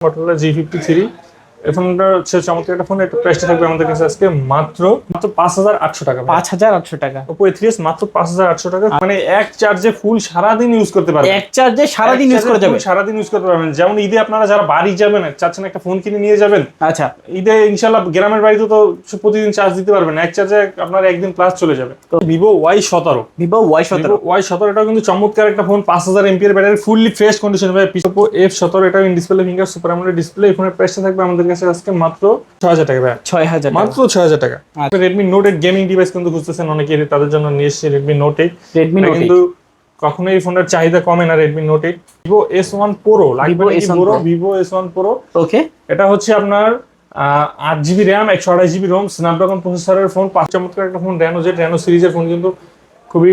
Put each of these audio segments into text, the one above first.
Motorola জি fifty three এই ফোনটা হচ্ছে চমৎকার একটা ফোন প্রাইসটা থাকবে আমাদের কাছে আজকে মাত্র মাত্র পাঁচ হাজার আটশো টাকা পাঁচ হাজার আটশো টাকা। ওপো মাত্র পাঁচ হাজার আটশো টাকা। মানে এক চার্জে ফুল সারাদিন ইউজ করতে পারবেন। এক চার্জে সারাদিন ইউজ সারাদিন ইউজ করতে পারবেন। যেমন ঈদে আপনারা যারা বাড়ি যাবেন চাচ্ছেন একটা ফোন কিনে নিয়ে যাবেন আচ্ছা। ঈদে ইনশাল্লাহ গ্রামের বাড়িতে তো প্রতিদিন চার্জ দিতে পারবেন এক চার্জে আপনার একদিন প্লাস চলে যাবে। তো ভিভো ওয়াই সতেরো। ভিভো ওয়াই সতেরো। ওয়াই সতেরো এটাও কিন্তু চমৎকার একটা ফোন পাঁচ হাজার এমপিএর ব্যাটারি ফুললি ফ্রেশ কন্ডিশন ভাই এফ সতেরো এটাও in display finger super AMOLED display এই ফোনের প্রাইসটা থাকবে আমাদের কাছে আজকে মাত্র ছয় হাজার টাকা ভাই। ছয় হাজার মাত্র ছয় হাজার টাকা। Redmi Note eight gaming device কিন্তু খুঁজতেছেন অনেকে তাদের জন্য নিয়ে এসেছে Redmi Note eight Redmi Note কিন্তু কখনোই এই ফোনের চাহিদা কমে না Redmi Note eight Vivo S one Pro লাগবে Vivo S1 Pro Pro। Vivo S one Pro okay এটা হচ্ছে আপনার আট জিবি র্যাম একশো আঠাশ জিবি রোম স্ন্যাপড্রাগন প্রসেসরের ফোন পাঁচ চমৎকার একটা ফোন র্যানো জেট র্যানো সিরিজের ফোন কিন্তু খুবই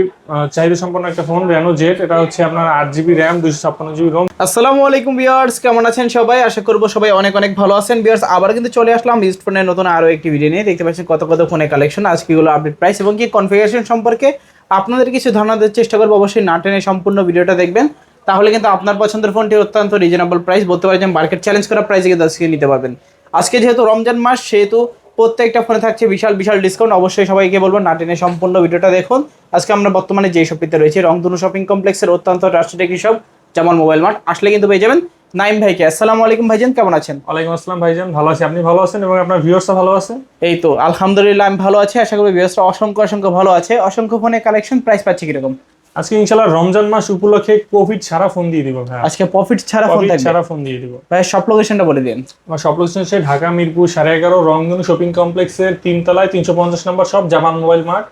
চাহিদা সম্পন্ন একটা ফোন র্যানো জেট এটা হচ্ছে আপনার আট জিবি র্যাম দুশো ছাপ্পান্ন জিবি রোম আসসালামু আলাইকুম ভিউয়ার্স কেমন আছেন সবাই? আশা করব সবাই অনেক অনেক ভালো আছেন। ভিউয়ার্স আবার কিন্তু চলে আসলাম ইস্ট ফোনের নতুন আরও একটি ভিডিও নিয়ে। দেখতে পাচ্ছেন কত কত ফোনের কালেকশন আজকে এগুলো আপডেট প্রাইস এবং কি কনফিগারেশন সম্পর্কে আপনাদের কিছু ধারণা দেওয়ার চেষ্টা করব। অবশ্যই না টেনে সম্পূর্ণ ভিডিওটা দেখবেন। তাহলে কিন্তু আপনার পছন্দের ফোনটি অত্যন্ত রিজনেবল প্রাইস বলতে পারেন যে মার্কেট চ্যালেঞ্জ করা প্রাইসে কিন্তু আজকে নিতে পারবেন। আজকে যেহেতু রমজান মাস, সেহেতু প্রত্যেকটা ফোনে থাকছে বিশাল বিশাল ডিসকাউন্ট অবশ্যই সবাইকে বলব না টেনে সম্পূর্ণ ভিডিওটা দেখুন। আজকে আমরা বর্তমানে যে শপিতে রয়েছে রংধনু শপিং কমপ্লেক্সের অত্যন্ত রাষ্ট্রীয় একটি সব যেমন মোবাইল মার্ট আসলে কিন্তু পেয়ে যাবেন নাইম ভাইকে। আসসালামু আলাইকুম ভাইজান কেমন আছেন? ওয়ালাইকুম আসসালাম ভাইজান ভালো আছি। আপনি ভালো আছেন এবং আপনার ভিউয়ার্সরা ভালো আছে? এই তো আলহামদুলিল্লাহ আমি ভালো আছি। আশা করি ব্যবস্থা অসংখ্য অসংখ্য ভালো আছে। অসংখ্য ফোনে কালেকশন প্রাইস পাচ্ছি কীরকম? আজকে ইনশাল্লাহ রমজান মাস উপলক্ষে প্রফিট ছাড়া ফোন দিয়ে দিব ভাই আজকে প্রফিট ছাড়া ফোন থাকবে? ছাড়া ফোন দিয়ে দিব। ভাই সব লোকেশনটা বলে দিন। আমার সব লোকেশন হচ্ছে ঢাকা মিরপুর সাড়ে এগারো রংধনু শপিং কমপ্লেক্সের তিনতলায় তিনশো পঞ্চাশ নম্বর সব জামান মোবাইল মার্ট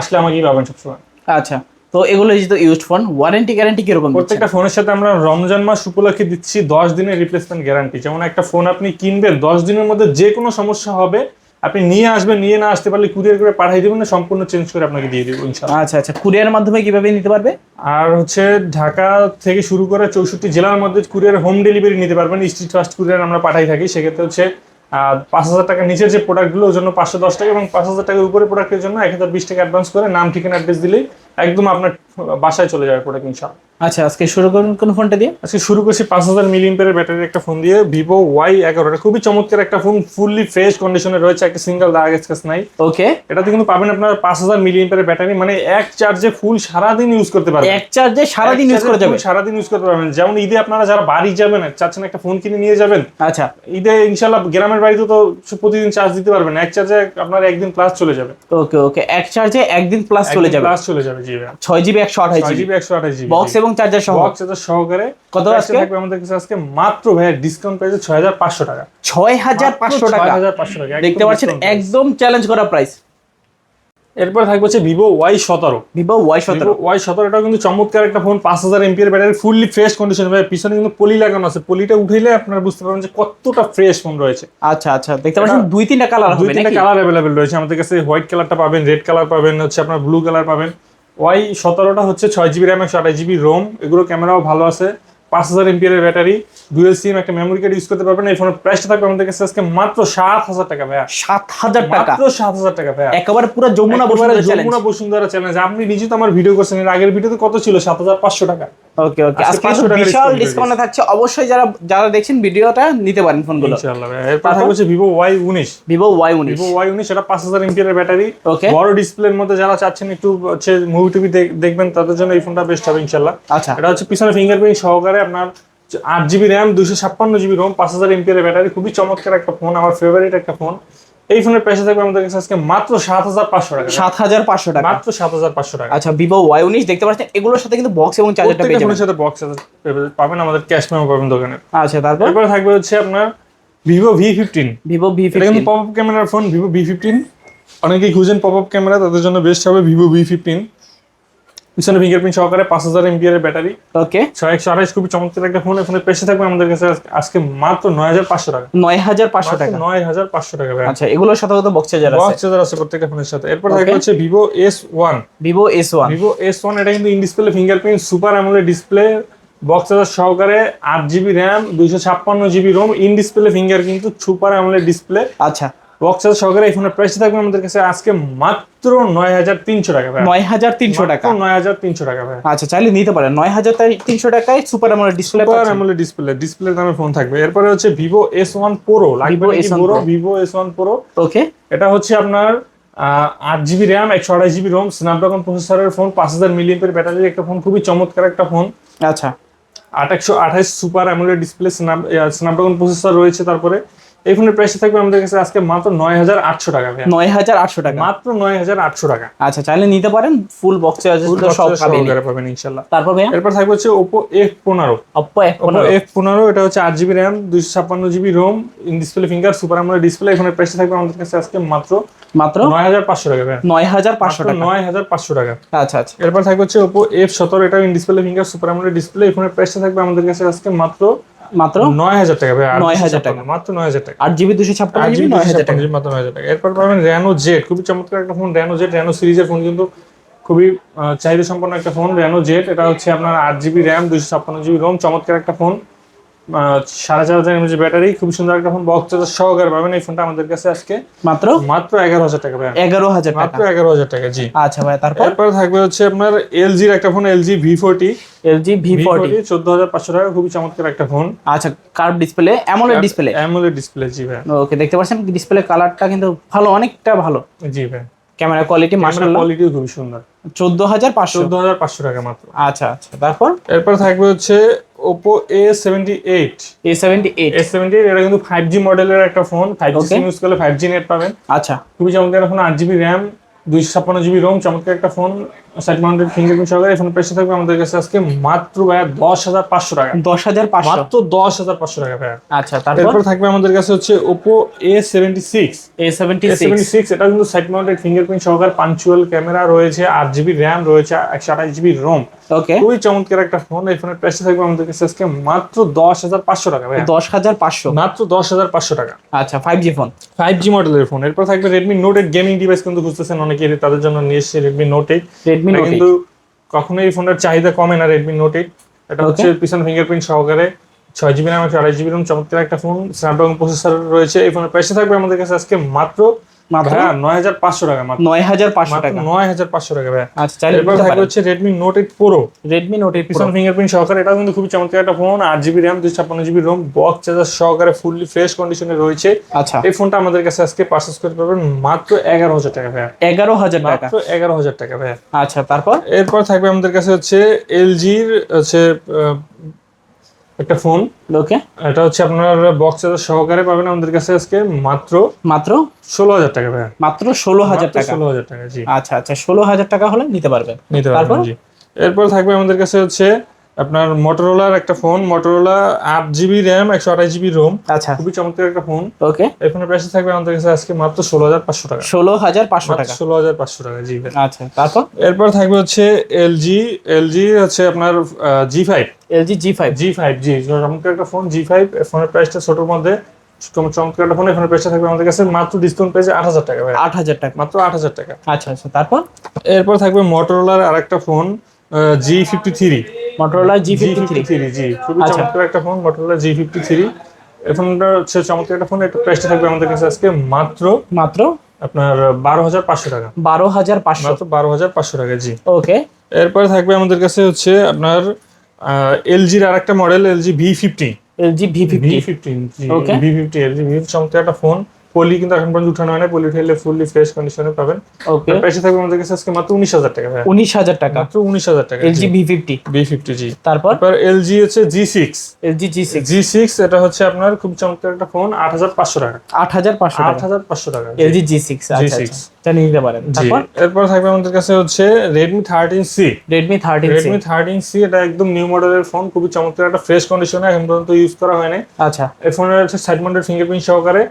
আসলে আমাকেই পাবেন সবসময়? আচ্ছা তো এগুলো যেহেতু ইউজড ফোন ওয়ারেন্টি গ্যারান্টি কীরকম প্রত্যেকটা ফোনের সাথে আমরা রমজান মাস উপলক্ষে দিচ্ছি দশ দিনের রিপ্লেসমেন্ট গ্যারান্টি যেমন একটা ফোন আপনি কিনবেন দশ দিনের মধ্যে যে কোনো সমস্যা হবে আপনি নিয়ে আসবেন নিয়ে না আসতে পারলে কুরিয়ার করে পাঠিয়ে দেবেন না সম্পূর্ণ চেঞ্জ করে আপনাকে দিয়ে দেবো ইনশাল্লাহ আচ্ছা আচ্ছা কুরিয়ারের মাধ্যমে কীভাবে নিতে পারবে? আর হচ্ছে ঢাকা থেকে শুরু করে চৌষট্টি জেলার মধ্যে কুরিয়ার হোম ডেলিভারি নিতে পারবেন স্ট্রিট ফাস্ট কুরিয়ার আমরা পাঠাই থাকি। সেক্ষেত্রে হচ্ছে পাঁচ হাজার টাকার নিচের যে প্রোডাক্টগুলো ওর জন্য পাঁচশো দশ টাকা এবং পাঁচ হাজার টাকার উপরে প্রোডাক্টের জন্য এক হাজার বিশ টাকা অ্যাডভান্স করে নাম ঠিকানা অ্যাড্রেস দিলেই একদম আপনার বাসায় চলে যাবে প্রোডাক্ট ইনশাল্লাহ আচ্ছা আজকে শুরু করুন কোন ফোনটা দিয়ে? আজকে শুরু করছি পাঁচ হাজার মিলিয়ন ব্যাটারির একটা ফোন দিয়ে ভিভো ওয়াই এগারোটা খুবই চমৎকার একটা ফোন ফুললি ফ্রেশ কন্ডিশনে রয়েছে একটা সিঙ্গেল দাগ স্কেচ নাই। ওকে এটাতে কিন্তু পাবেন আপনার পাঁচ হাজার মিলিয়ন ব্যাটারি মানে এক চার্জে ফুল সারাদিন ইউজ করতে পারবেন। এক চার্জে সারাদিন ইউজ করা যাবে? সারাদিন ইউজ করতে পারবেন। যেমন ঈদে আপনারা যারা বাড়ি যাবেন চাচ্ছেন একটা ফোন কিনে নিয়ে যাবেন আচ্ছা। ঈদে ইনশাল্লাহ গ্রামের বাড়িতে তো প্রতিদিন চার্জ দিতে পারবেন। এক চার্জে আপনার একদিন প্লাস চলে যাবে। ওকে ওকে এক চার্জে একদিন প্লাস চলে যাবে। প্লাস চলে যাবে ছয় জিবি একশো আঠাশ জিবি। একশো আঠাশ জিবি। বক্স এবং চার্জার সহ। বক্স এটা সহকারে। কত আজকে? থাকবে আমাদের কাছে আজকে মাত্র ভাই ডিসকাউন্ট প্রাইসে ছয় হাজার পাঁচশো টাকা। ছয় হাজার পাঁচশো টাকা। হাজার পাঁচশো টাকা দেখতে পাচ্ছেন একদম চ্যালেঞ্জ করা প্রাইস এরপর থাকবে হচ্ছে ভিভো ওয়াই সতেরো। ভিভো ওয়াই সতেরো। ওয়াই সতেরোটাও কিন্তু চমৎকার একটা ফোন পাঁচ হাজার এমপিএর ব্যাটারি ফুললি ফ্রেশ কন্ডিশন ভাই পিছনে কিন্তু পলি লাগানো আছে। পলিটা উঠাইলে আপনারা বুঝতে পারবেন যে কতটা ফ্রেশ ফোন রয়েছে। আচ্ছা আচ্ছা দেখতে পাচ্ছেন দুই তিনটা কালার দুই তিনটা কালার অ্যাভেলেবেল রয়েছে। আমাদের কাছে হোয়াইট কালারটা পাবেন রেড কালার পাবেন হচ্ছে আপনার ব্লু কালার পাবেন। ওয়াই সতেরোটা হচ্ছে ছয় জিবি র্যাম একশো আঠাশ জিবি রোম। এগুলো ক্যামেরাও ভালো আছে। পাঁচ হাজার এমপিএর ব্যাটারি ডুয়েল সিম একটা মেমোরি কার্ড ইউজ করতে পারবেন। এই ফোনের প্রাইসটা থাকবে আমাদের কাছে আজকে মাত্র সাত হাজার টাকা ভাইয়া। সাত হাজার টাকা? মাত্র সাত হাজার টাকা ভাইয়া। একেবারে পুরো যমুনা বসুন্ধরা যমুনা বসুন্ধরা চ্যালেঞ্জ আপনি নিজে তো আমার ভিডিও করছেন এর আগের ভিডিওতে কত ছিল? সাত হাজার পাঁচশো টাকা। ওকে ওকে আজকে আজকে 500 টাকা বিশাল ডিসকাউন্ট থাকছে। অবশ্যই যারা যারা দেখছেন ভিডিওটা নিতে পারেন ফোনগুলো ইনশাআল্লাহ এরপর থাকবে হচ্ছে ভিভো ওয়াই উনিশ। ভিভো ওয়াই উনিশ। ভিভো ওয়াই উনিশ এটা পাঁচ হাজার এমপিএর ব্যাটারি। ওকে বড় ডিসপ্লের মধ্যে যারা চাচ্ছেন একটু হচ্ছে মুভি টুভি দেখবেন তাদের জন্য এই ফোনটা বেস্ট হবে ইনশাল্লাহ আচ্ছা। এটা হচ্ছে পিছনে ফিঙ্গারপ্রিন্ট সহকারে আপনার আট জিবি র্যাম দুশো ছাপ্পান্ন জিবি রোম পাঁচ হাজার এমপিএর ব্যাটারি। খুবই চমৎকার একটা ফোন আমার ফেভারিট একটা ফোন এই ফোনের প্রাইস থাকবে আমাদের কাছে আজকে মাত্র সাত হাজার পাঁচশো টাকা। সাত হাজার পাঁচশো টাকা। মাত্র সাত হাজার পাঁচশো টাকা। আচ্ছা ভিভো ওয়াই উনিশ দেখতে পাচ্ছেন এগুলোর সাথে কিন্তু বক্স এবং চার্জারটা পেয়ে যাবেন। ফোনের সাথে বক্স পাবেন আমাদের ক্যাশ মেমো পাবেন দোকানে। আচ্ছা তারপর? এরপর থাকবে হচ্ছে আপনার Vivo V fifteen Vivo V এটা কিন্তু পপ আপ ক্যামেরার ফোন ভিভো ভি ফিফটিন অনেকেই খুঁজেন পপ আপ ক্যামেরা তাদের জন্য বেস্ট হবে ভিভো ভি ফিফটিন পিছনে ফিঙ্গারপ্রিন্ট সহকারে পাঁচ হাজার এমপিআর ব্যাটারি। ওকে ছয় একশো আঠাশ খুবই চমৎকার একটা ফোন ফোনের পেশে থাকবে আমাদের কাছে আজকে- মাত্র নয় হাজার পাঁচশো টাকা। নয় হাজার পাঁচশো টাকা। নয় হাজার পাঁচশো টাকা আচ্ছা এগুলোর সাথে কত বক্স চার্জার বক্স আছে চার্জার আছে প্রত্যেকটা ফোনের সাথে। এরপর. থাকবে হচ্ছে Vivo S one Vivo S one Vivo S one এটা কিন্তু in display fingerprint super AMOLED display box charger সহকারে আট জিবি র্যাম দুইশো ছাপ্পান্ন GB ROM in display finger কিন্তু সুপার অ্যামোলেড ডিসপ্লে আচ্ছা। বক্স চার্জ সহকারে এই ফোনের প্রাইস থাকবে আমাদের কাছে আজকে মাত্র নয় হাজার তিনশো টাকা ভাই। নয় হাজার তিনশো টাকা? নয় হাজার তিনশো টাকা ভাই। আচ্ছা চাইলে নিতে পারেন। নয় হাজার তিনশো টাকায় super AMOLED display super AMOLED display display দামে ফোন থাকবে। এরপরে হচ্ছে ভিভো এস ওয়ান প্রো লাগবে Vivo S1 Pro। Vivo S one pro okay এটা হচ্ছে আপনার আট জিবি র্যাম একশো আঠাশ জিবি রোম স্ন্যাপড্রাগন প্রসেসরের ফোন পাঁচ হাজার মিলিয়ন ব্যাটারির একটা ফোন খুবই চমৎকার একটা ফোন আচ্ছা। আট একশো আঠাশ super AMOLED display Snapdragon processor রয়েছে তারপরে। এই ফোনের প্রাইস থাকবে আমাদের কাছে আজকে মাত্র নয় হাজার আটশো টাকা নয় হাজার আটশো টাকা। মাত্র নয় হাজার আটশো টাকা। আচ্ছা চাইলে নিতে পারেন ফুল বক্স box সব পাবেন ইনশাল্লাহ তারপর ভাইয়া? এরপর থাকবে হচ্ছে ওপো এফ পনেরো। ওপো এফ পনেরো। এটা হচ্ছে আট জিবি র্যাম দুইশো ছাপ্পান্ন GB ROM in display finger super AMOLED display এখানে প্রাইস থাকবে আমাদের কাছে আজকে মাত্র মাত্র? নয় হাজার পাঁচশো টাকা নয় হাজার পাঁচশো টাকা। নয় হাজার পাঁচশো টাকা। আচ্ছা আচ্ছা। এরপর থাকবে হচ্ছে ওপো এফ সতেরো এটা in display finger super AMOLED display এখানে ফোনের প্রাইসটা থাকবে আমাদের কাছে আজকে মাত্র মাত্র? নয় হাজার টাকা ভাই আর 9,000 টাকা। মাত্র নয় হাজার টাকা। আর জিবি দুশো ছাপ্পান্ন আট জিবি জিবি নয় হাজার টাকা মাত্র নয় হাজার টাকা। এরপর পাবেন র্যানো জেড খুবই চমৎকার একটা ফোন র্যানো জেড র্যানো সিরিজের ফোন কিন্তু খুবই চাহিদা সম্পন্ন একটা ফোন র্যানো জেড এটা হচ্ছে আপনার আট জিবি র্যাম দুইশো ছাপ্পান্ন জিবি রোম চমৎকার একটা ফোন সাড়ে চার হাজার এমএচ ব্যাটারি খুব সুন্দর একটা ফোন বক্স চার্জার সহকারে পাবেন এই ফোনটা আমাদের কাছে আজকে। মাত্র? মাত্র এগারো হাজার টাকা ভাই এগারো হাজার মাত্র এগারো হাজার টাকা জি। আচ্ছা ভাই তারপর? এরপর থাকবে হচ্ছে আপনার এলজির একটা phone LG V forty LG V forty চোদ্দ হাজার পাঁচশো টাকা খুবই চমৎকার একটা ফোন আচ্ছা curve display AMOLED display AMOLED display জি ভাই ওকে দেখতে পাচ্ছেন ডিসপ্লে কালারটা কিন্তু ভালো অনেকটা ভালো। জি ভাই ক্যামেরা কোয়ালিটি মাশাআল্লাহ। কোয়ালিটিও খুবই সুন্দর। চোদ্দ হাজার পাঁচশো। চোদ্দ হাজার পাঁচশো টাকা মাত্র। আচ্ছা আচ্ছা তারপর? এরপর থাকবে হচ্ছে Oppo A seventy eight A seventy eight A seventy এটা কিন্তু ফাইভ জি মডেলের একটা ফোন ফাইভ জি ইউজ করলে ফাইভ জি নেট পাবেন। আচ্ছা। খুবই চমৎকার এখন আট জিবি র্যাম দুইশো ছাপ্পান্ন জিবি রোম চমৎকার একটা ফোন সাইড মাউন্টেড ফিঙ্গারপ্রিন্ট সহকারে ফোন প্রাইস থাকবে আমাদের কাছে আজকে মাত্র ভাইয়া দশ হাজার পাঁচশো টাকা। দশ হাজার মাত্র দশ হাজার পাঁচশো টাকা ভাইয়া। আচ্ছা তারপর? থাকবে আমাদের কাছে হচ্ছে Oppo A seventy six A seventy seventy six এটা কিন্তু সাইড মাউন্টেড ফিঙ্গারপ্রিন্ট সহকারে পাঞ্চুয়াল ক্যামেরা রয়েছে আট জিবি র্যাম রয়েছে একশো আঠাশ জিবি রোম ওকে খুবই চমৎকার একটা ফোন এই ফোনের প্রাইস থাকবে আমাদের কাছে আজকে মাত্র দশ হাজার পাঁচশো টাকা ভাই দশ হাজার পাঁচশো? মাত্র দশ হাজার পাঁচশো টাকা। আচ্ছা five G phone five G মডেলের ফোন এরপর থাকবে Redmi Note eight gaming device কিন্তু খুঁজতেছেন অনেকে তাদের জন্য নিয়ে এসেছে Redmi Note eight Redmi Note কিন্তু কখনোই এই ফোনের চাহিদা কমে না রেডমি নোট এইট এটা হচ্ছে পিছন ফিঙ্গারপ্রিন্ট সহকারে ছয় জিবি র্যাম একশো আড়াই জিবি রাম চমৎকার একটা ফোন স্ন্যাপড্রাগন প্রসেসর রয়েছে। এই ফোনের প্রাইসে থাকবে আমাদের কাছে আজকে মাত্র ফুললি ফ্রেশ কন্ডিশনে রয়েছে। আচ্ছা। এই ফোনটা আমাদের কাছে আজকে করতে পারবেন মাত্র এগারো হাজার টাকা ভাইয়া। এগারো হাজার টাকা। এগারো হাজার টাকা ভাইয়া। আচ্ছা তারপর? এরপর থাকবে আমাদের কাছে হচ্ছে এলজির হচ্ছে একটা ফোন। ওকে। এটা হচ্ছে আপনার বক্স চার্জার সহকারে পাবেন আমাদের কাছে আজকে মাত্র মাত্র? ষোলো হাজার টাকা ভাই মাত্র ষোলো হাজার টাকা। ষোলো হাজার টাকা জি। আচ্ছা আচ্ছা ষোলো হাজার টাকা হলে নিতে পারবেন। নিতে পারবেন জি। এরপর থাকবে আমাদের কাছে হচ্ছে আপনার মোটরোলার একটা ফোন মোটরোলা আট জিবি র্যাম একশো আঠাশ জিবি রোম আচ্ছা। খুবই চমৎকার একটা ফোন ওকে এই ফোনের প্রাইস থাকবে আমাদের কাছে আজকে মাত্র ষোলো হাজার পাঁচশো টাকা। ষোলো হাজার পাঁচশো টাকা। ষোলো হাজার পাঁচশো টাকা জি আচ্ছা তারপর? এরপর থাকবে হচ্ছে এলজি এলজি হচ্ছে আপনার G five LG G five G five G চমৎকার একটা ফোন জি ফাইভ ফোনের প্রাইসটা ছোটোর মধ্যে চম- চমৎকার একটা ফোন ফোনের প্রাইসটা থাকবে আমাদের কাছে মাত্র ডিসকাউন্ট প্রাইসে আট হাজার টাকা ভাই। আট হাজার টাকা। মাত্র আট হাজার টাকা। আচ্ছা আচ্ছা তারপর? এরপর থাকবে মোটরোলার আর একটা phone G fifty three Motorola G G fifty fifty খুবই আচ্ছা। চমৎকার একটা ফোন মোটরোলা ফিফটি থ্রি এই ফোনটা হচ্ছে চমৎকার একটা ফোন এটা প্রাইসটা থাকবে আমাদের কাছে আজকে মাত্র মাত্র আপনার বারো হাজার পাঁচশো টাকা। বারো হাজার পাঁচশো। মাত্র বারো হাজার পাঁচশো টাকা জি। ওকে। এরপরে থাকবে আমাদের কাছে হচ্ছে আপনার এলজির আর একটা model LG V fifteen LG V V fifty fifteen Okay. V fifty LG V চমৎকার একটা ফোন পলি কিন্তু এখন পর্যন্ত উঠানো হয় না পলি উঠাইলে ফুললি ফ্রেশ কন্ডিশনে পাবেন। ওকে প্রাইসে থাকবে আমাদের কাছে আজকে মাত্র উনিশ হাজার টাকা ভাই উনিশ হাজার টাকা। মাত্র উনিশ হাজার টাকা। LG V fifty V fifty G. তারপর? তারপর এলজি হচ্ছে G six LG G six G six এটা হচ্ছে আপনার খুব চমৎকার একটা ফোন আট হাজার পাঁচশো টাকা। আট হাজার পাঁচশো আট টাকা হাজার পাঁচশো টাকা জি। এলজি জি সিক্স আচ্ছা G6 আচ্ছা। এটা নিতে পারেন। তারপর? এরপর থাকবে আমাদের কাছে হচ্ছে Redmi thirteen C Redmi thirteen C Redmi thirteen C এটা একদম নিউ মডেলের ফোন খুবই চমৎকার একটা ফ্রেশ কন্ডিশনে এখন পর্যন্ত ইউজ করা হয়নি আচ্ছা। এই ফোনের হচ্ছে সাইড মাউন্টেড ফিঙ্গারপ্রিন্ট সহকারে।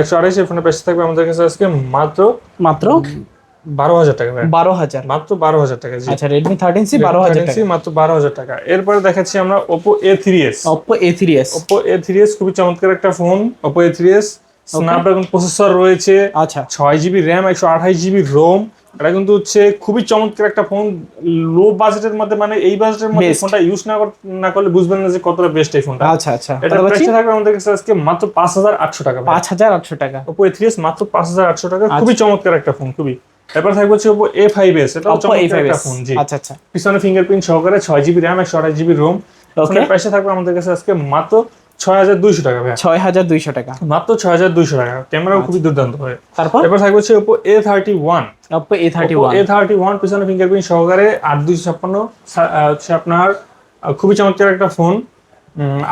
একশো আড়াইশ ফোনের প্রাইস থাকবে আমাদের কাছে আজকে মাত্র? মাত্র? বারো হাজার টাকা বারো হাজার। মাত্র বারো হাজার টাকা আচ্ছা রেডমি থার্টিন সি বারো হাজার 13C টাকা। মাত্র বারো হাজার টাকা। এরপরে দেখাচ্ছি আমরা Oppo A three S Oppo A three S Oppo A three S খুবই চমৎকার একটা phone. Oppo A three S Snapdragon processor রয়েছে আচ্ছা। ছয় জিবি র্যাম একশো আঠাশ জিবি রোম এটা কিন্তু হচ্ছে খুবই চমৎকার একটা ফোন। লো বাজেটের মধ্যে মানে এই বাজেটের মধ্যে ফোনটা ইউজ না না করলে বুঝবেন না যে কতটা বেস্ট এই ফোনটা। আচ্ছা আচ্ছা। এটা কত থাকবে আমাদের কাছে আজকে মাত্র পাঁচ হাজার আটশো টাকা পাঁচ হাজার আটশো টাকা। ওপো এ থ্রি মাত্র পাঁচ হাজার আটশো টাকা। আচ্ছা। খুবই চমৎকার একটা ফোন খুবই। এরপর থাকবে হচ্ছে ওপো এ ফাইভ এস এটা Oppo চমৎকার একটা ফোন জি। আচ্ছা আচ্ছা। পিছনে ফিঙ্গারপ্রিন্ট সহকারে ছয় জিবি র্যাম একশো আঠাশ জিবি রোম Okay. প্রাইসটা থাকবে আমাদের কাছে আজকে মাত্র ছয় হাজার দুইশো টাকা ভাই ছয় হাজার দুইশো টাকা। মাত্র ছয় হাজার দুইশো টাকা। ক্যামেরাও খুবই দুর্দান্ত হয় তারপর? এরপর থাকবে হচ্ছে Oppo A thirty one Oppo A thirty one A thirty one পিছনে ফিঙ্গারপ্রিন্ট সহকারে আট দুইশো ছাপ্পান্ন হচ্ছে আপনার খুবই চমৎকার একটা ফোন।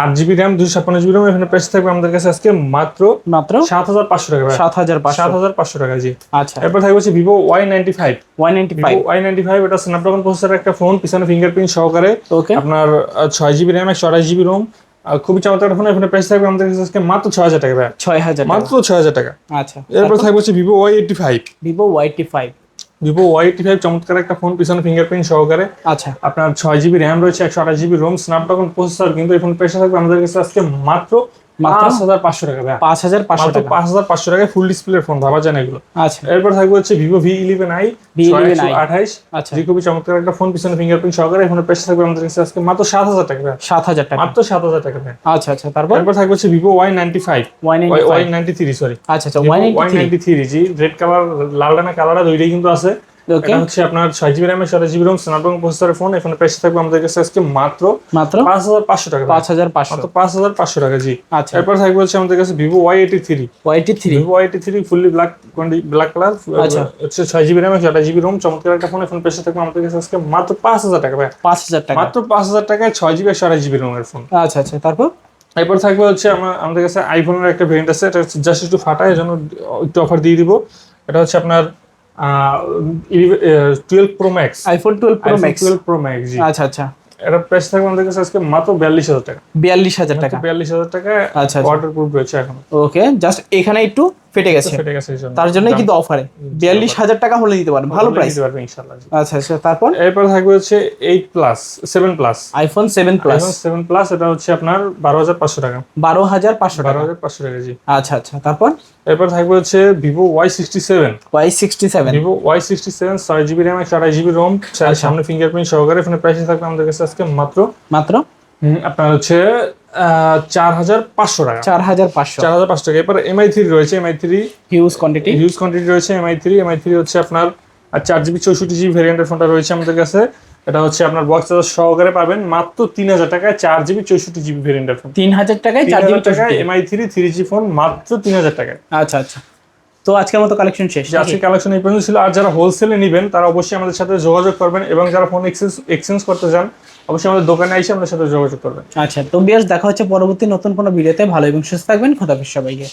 আট জিবি র্যাম দুইশো ছাপ্পান্ন জিবি র্যাম এখানে প্রাইস থাকবে আমাদের কাছে আজকে মাত্র মাত্র? সাত হাজার পাঁচশো টাকা সাত হাজার সাত হাজার পাঁচশো টাকা জি। আচ্ছা। এরপর থাকবে হচ্ছে Vivo Y ninety five one ninety five Y ninety five এটা স্ন্যাপড্রাগন প্রসেসর একটা ফোন পিছনে ফিঙ্গারপ্রিন্ট সহকারে ওকে আপনার ছয় জিবি র্যাম একশো আঠাশ জিবি রোম খুবই চমৎকার ফোন এখানে প্রাইস থাকবে আমাদের কাছে আজকে মাত্র ছয় হাজার টাকা ভাই। ছয় হাজার মাত্র ছয় হাজার টাকা। আচ্ছা। এরপর থাকবে হচ্ছে Vivo Y eighty five Vivo YT five Vivo Y five চমৎকার একটা ফোন পিছনে ফিঙ্গারপ্রিন্ট সহকারে। আচ্ছা। আপনার ছয় জিবি র্যাম রয়েছে একশো আঠাশ জিবি রোম স্ন্যাপড্রাগন প্রসেসর কিন্তু এই ফোন প্রাইস থাকবে আমাদের কাছে আজকে মাত্র মাত্র? টাকা ভাই টাকায় ফুল ডিসপ্লে ফোন ভাবা যায় না এগুলো। আচ্ছা। এরপর থাকবে হচ্ছে Vivo V eleven I V11i আঠাইশ আচ্ছা। যে খুবই চমৎকার একটা ফোন পিছনে ফিঙ্গারপ্রিন্ট সহকারে এখন প্রাইস থাকবে আমাদের কাছে আজকে মাত্র সাত হাজার টাকা ভাই। সাত হাজার টাকা। মাত্র সাত হাজার টাকা আচ্ছা আচ্ছা তারপর? এরপর থাকবে হচ্ছে সরি আচ্ছা আচ্ছা one Y ninety three G. Red colour লাল ডানা কালার দুইটাই কিন্তু আছে। এটা হচ্ছে আপনার ছয় জিবি র্যামের সাড়ে জিবি রোম স্ন্যাপড্রাগন প্রসেসরের ফোন এখানে প্রাইস থাকবে আমাদের কাছে আজকে মাত্র মাত্র পাঁচ হাজার পাঁচশো টাকা। পাঁচ হাজার পাঁচশো। পাঁচ হাজার পাঁচশো টাকা জি। আচ্ছা। এরপর থাকবে হচ্ছে আমাদের কাছে Vivo Y eighty three YT three Vivo Y eighty three fully black black colour আচ্ছা। হচ্ছে ছয় জিবি র্যাম আঠাশ জিবি রোম চমৎকার একটা ফোন এখন প্রাইস থাকবে আমাদের কাছে আজকে মাত্র পাঁচ হাজার টাকা ভাই পাঁচ হাজার টাকা। মাত্র পাঁচ হাজার টাকায় ছয় জিবি আঠাশ জিবি রোমের ফোন আচ্ছা আচ্ছা। তারপর? এরপর থাকবে হচ্ছে আমাদের কাছে আইফোনের একটা ভেরিয়েন্ট আছে এটা হচ্ছে জাস্ট একটু ফাটায় এই জন্য একটু অফার দিয়ে দিব। এটা হচ্ছে আপনার twelve Pro Max iPhone twelve Pro Max twelve Pro Max আচ্ছা আচ্ছা। এটা প্রাইস থাকবে আমাদের কাছে আজকে মাত্র বিয়াল্লিশ হাজার টাকা। বিয়াল্লিশ হাজার টাকা। বিয়াল্লিশ হাজার টাকা আচ্ছা, আচ্ছা। ওয়াটার প্রুফ রয়েছে এখন। ওকে জাস্ট এখানে একটু ফেটে গেছে। জন্য। তার জন্যই কিন্তু অফারে বিয়াল্লিশ হাজার টাকা হলে দিতে পারেন ভালো প্রাইস আচ্ছা আচ্ছা তারপর? এরপর থাকবে হচ্ছে eight plus seven plus iPhone seven plus seven plus এটা হচ্ছে আপনার বারো হাজার পাঁচশো টাকা। বারো হাজার পাঁচশো বারো হাজার পাঁচশো টাকা জি। আচ্ছা আচ্ছা তারপর? এরপর থাকবে হচ্ছে Vivo Y sixty seven Y sixty seven Vivo Y sixty seven ছয় জিবি র্যাম একশো আঠাশ জিবি রোম সামনে ফিঙ্গারপ্রিন্ট সহকারে এখানে প্রাইস থাকবে আমাদের কাছে আজকে মাত্র মাত্র? আপনার হচ্ছে চার হাজার পাঁচশো টাকা। চার হাজার পাঁচশো। চার হাজার পাঁচশো টাকা। এরপর এমআই থ্রি রয়েছে Mi three huge quantity huge quantity রয়েছে এমআই থ্রি এমআই থ্রি হচ্ছে আপনার চার জিবি চৌষট্টি জিবি ভ্যারিয়েন্টের ফোনটা রয়েছে আমাদের কাছে। এটা হচ্ছে আপনার বক্স চার্জার সহকারে পাবেন মাত্র তিন হাজার টাকায় চার জিবি চৌষট্টি জিবি ভ্যারিয়েন্টের ফোন তিন হাজার টাকায় চার জিবি হাজার টাকায় Mi three three G phone মাত্র তিন হাজার টাকায়। আচ্ছা আচ্ছা। তো আজকের মতো কালেকশন শেষ। আজকে কালেকশন এই পর্যন্ত ছিল। আর যারা হোলসেলে নেবেন তারা অবশ্যই আমাদের সাথে যোগাযোগ করবেন এবং যারা ফোন এক্সচেঞ্জ এক্সচেঞ্জ করতে চান অবশ্যই আমাদের দোকানে এসে আমাদের সাথে যোগাযোগ করবেন। আচ্ছা তো বিয়াস দেখা হচ্ছে পরবর্তী নতুন কোনো ভিডিওতে ভালো এবং সুস্থ থাকবেন। খোদাফিজ সবাইকে।